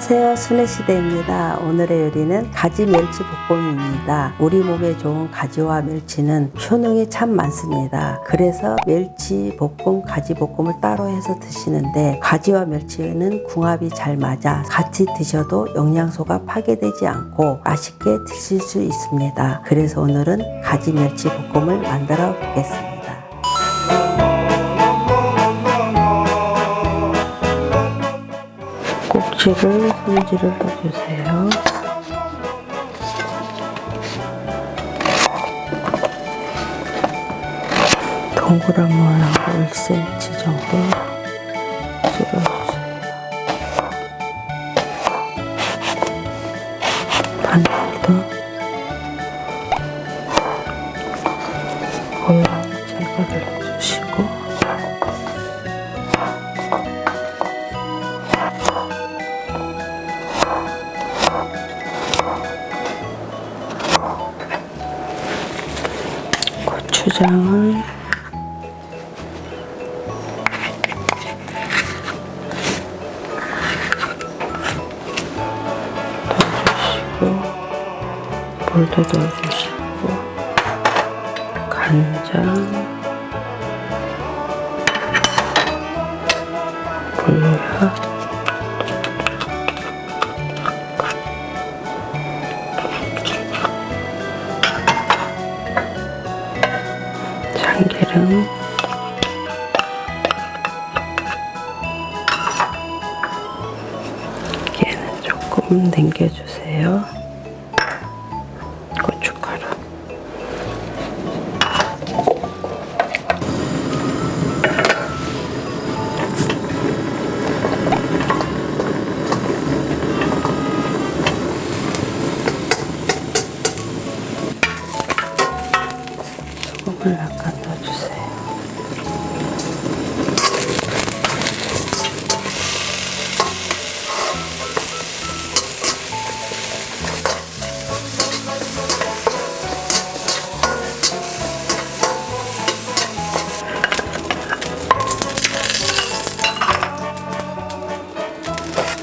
안녕하세요. 순애시대입니다. 오늘의 요리는 가지 멸치 볶음입니다. 우리 몸에 좋은 가지와 멸치는 효능이 참 많습니다. 그래서 멸치 볶음, 가지 볶음을 따로 해서 드시는데 가지와 멸치는 궁합이 잘 맞아 같이 드셔도 영양소가 파괴되지 않고 맛있게 드실 수 있습니다. 그래서 오늘은 가지 멸치 볶음을 만들어 보겠습니다. 꼭지를 손질을 해주세요. 동그란 모양으로 1cm 정도 썰어주세요. 반대도 고추장을 넣어주시고 물도 넣어주시고 간장 물엿 참기름 얘는 조금 남겨주세요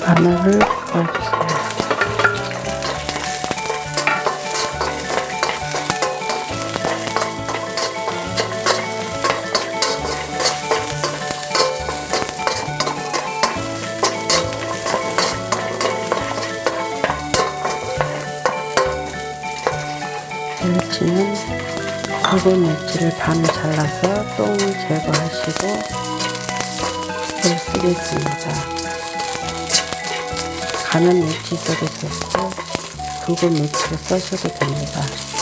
마늘을 넣어주세요. 멸치는 굵은 멸치를 반 잘라서 똥을 제거하시고 물 쓰겠습니다. 가는 멸치 써도 좋고 굵은 멸치를 써셔도 됩니다.